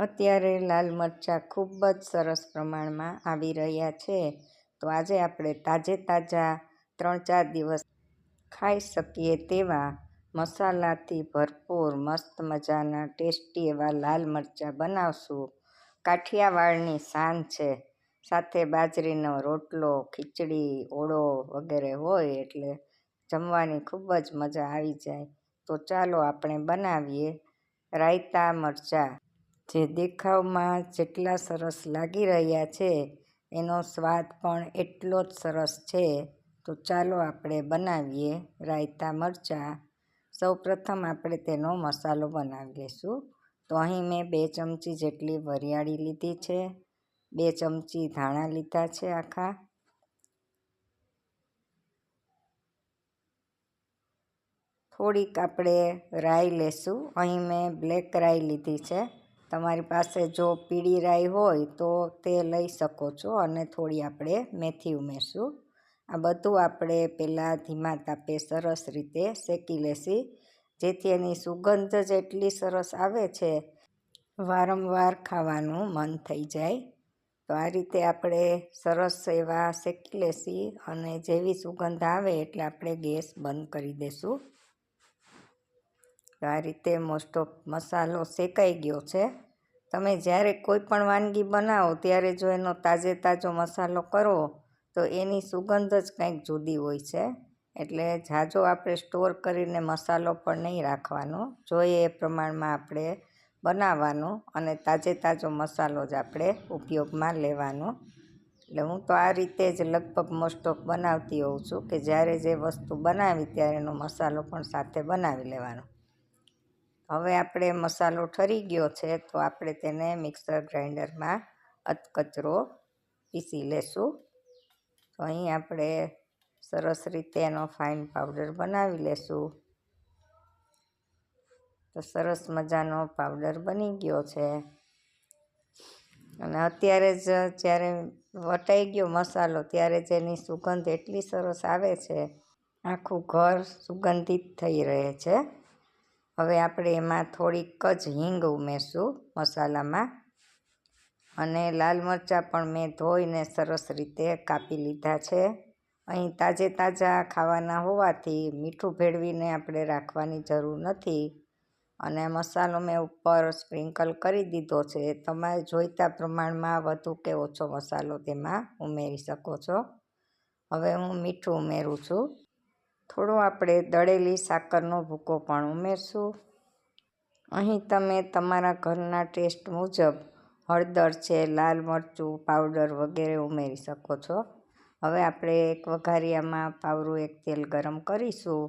અત્યારે લાલ મરચાં ખૂબ જ સરસ પ્રમાણમાં આવી રહ્યા છે. તો આજે આપણે તાજે તાજા ત્રણ ચાર દિવસ ખાઈ શકીએ તેવા મસાલાથી ભરપૂર મસ્ત મજાના ટેસ્ટી એવા લાલ મરચાં બનાવશું. કાઠિયાવાડની શાન છે. સાથે બાજરીનો રોટલો, ખીચડી, ઓળો વગેરે હોય એટલે જમવાની ખૂબ જ મજા આવી જાય. તો ચાલો આપણે બનાવીએ રાયતા મરચાં. જે દેખાવમાં જેટલા સરસ લાગી રહ્યા છે, એનો સ્વાદ પણ એટલો જ સરસ છે. તો ચાલો આપણે બનાવીએ રાયતા મરચાં. સૌપ્રથમ આપણે તેનો મસાલો બનાવી લઈશું તો અહીં મેં બે ચમચી જેટલી વરિયાળી લીધી છે. બે ચમચી ધાણા લીધા છે આખા. થોડીક આપણે રાઈ લેશું. અહીં મેં બ્લેક રાઈ લીધી છે. તમારી પાસે જો પીળી રાઈ હોય તો તે લઈ શકો છો અને થોડી આપણે મેથી ઉમેરશું. આ બધું આપણે પહેલાં ધીમા તાપે સરસ રીતે શેકી લેશી. જેથી એની સુગંધ જ એટલી સરસ આવે છે, વારંવાર ખાવાનું મન થઈ જાય. તો આ રીતે આપણે સરસ એવા શેકી લેશી અને જેવી સુગંધ આવે એટલે આપણે ગેસ બંધ કરી દઈશું આ રીતે મોસ્ટ ઓફ મસાલો શેકાઈ ગયો છે. તમે જ્યારે કોઈ પણ વાનગી બનાવો, ત્યારે જો એનો તાજે તાજો મસાલો કરો, તો એની સુગંધ જ કંઈક જુદી હોય છે. એટલે ઝાઝો આપણે સ્ટોર કરીને મસાલો પણ નહીં રાખવાનો. જોઈએ એ પ્રમાણમાં આપણે બનાવવાનું અને તાજે તાજો મસાલો જ આપણે ઉપયોગમાં લેવાનો. એટલે હું તો આ રીતે જ લગભગ મોસ્ટ ઓફ બનાવતી હોઉં છું કે જ્યારે જે વસ્તુ બનાવી ત્યારે એનો મસાલો પણ સાથે બનાવી લેવાનો. હવે આપણે મસાલો ઠરી ગયો છે, તો આપણે તેને મિક્સર ગ્રાઇન્ડરમાં અધકચરો પીસી લેશું. તો અહીં આપણે સરસ રીતે એનો ફાઇન પાવડર બનાવી લેશું. તો સરસ મજાનો પાવડર બની ગયો છે. અને અત્યારે જ જ્યારે વટાઈ ગયો મસાલો, ત્યારે જ એની સુગંધ એટલી સરસ આવે છે. આખું ઘર સુગંધિત થઈ રહે છે. હવે આપણે એમાં થોડીક જ હિંગ ઉમેરશું મસાલામાં. અને લાલ મરચાં પણ મેં ધોઈને સરસ રીતે કાપી લીધા છે. અહીં તાજે તાજા ખાવાના હોવાથી મીઠું ભેળવીને આપણે રાખવાની જરૂર નથી. અને મસાલો મેં ઉપર સ્પ્રિંકલ કરી દીધો છે. તમારે જોઈતા પ્રમાણમાં વધુ કે ઓછો મસાલો તેમાં ઉમેરી શકો છો. હવે હું મીઠું ઉમેરું છું. થોડો આપણે દળેલી સાકરનો ભૂકો પણ ઉમેરશું. અહીં તમે તમારા ઘરના ટેસ્ટ મુજબ હળદર છે, લાલ મરચું, પાવડર વગેરે ઉમેરી શકો છો. હવે આપણે એક વઘારિયામાં પાવરું એક તેલ ગરમ કરીશું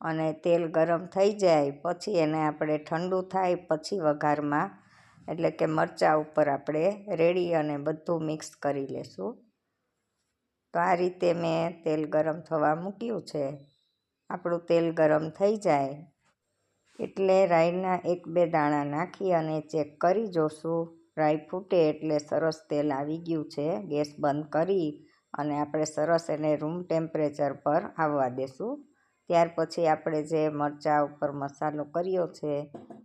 અને તેલ ગરમ થઈ જાય પછી એને આપણે ઠંડુ થાય પછી વઘારમાં, એટલે કે મરચાં ઉપર આપણે રેડી અને બધું મિક્સ કરી લેશું. તો આ રીતે મેં તેલ ગરમ થવા મૂક્યું છે. આપણું તેલ ગરમ થઈ જાય. એટલે રાઈના એક બે દાણા નાખી અને ચેક કરી જોશું. રાઈ ફૂટે એટલે સરસ તેલ આવી ગયું છે. ગેસ બંધ કરી અને આપણે સરસ એને રૂમ ટેમ્પરેચર પર આવવા દેશું. ત્યાર પછી આપણે જે મરચાં ઉપર મસાલો કર્યો છે,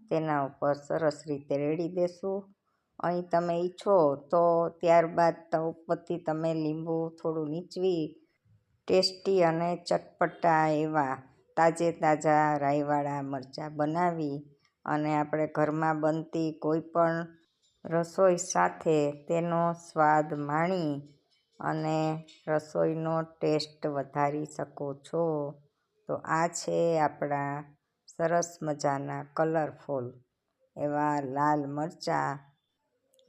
તેના ઉપર સરસ રીતે રેડી દેશું. અહીં તમે ઈચ્છો તો ત્યારબાદ તવ પરથી તમે લીંબુ થોડું નીચવી ટેસ્ટી અને ચટપટા એવા તાજે તાજા રાઈવાળા મરચાં બનાવી અને આપણે ઘરમાં બનતી કોઈ પણ રસોઈ સાથે તેનો સ્વાદ માણી અને રસોઈનો ટેસ્ટ વધારી શકો છો. તો આ છે આપણા સરસ મજાના કલરફુલ એવા લાલ મરચાં.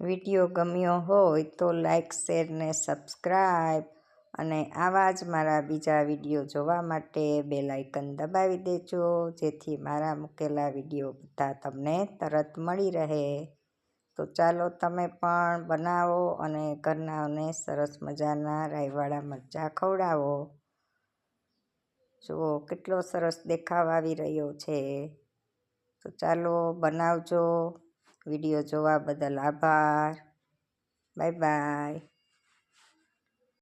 વીડિયો ગમ્યો હોય તો લાઈક, શેર ને સબસ્ક્રાઈબ અને આવા જ મારા બીજા વીડિયો જોવા માટે બેલ દબાવી દેજો, જેથી મારા મૂકેલા વીડિયો બધા તમને તરત મળી રહે. તો ચાલો તમે પણ બનાવો અને ઘરનાઓને સરસ મજાના રાયવાળા મરચાં ખવડાવો. જુઓ કેટલો સરસ દેખાવ આવી રહ્યો છે. તો ચાલો બનાવજો. વીડિયો જોવા બદલ આભાર. Bye bye.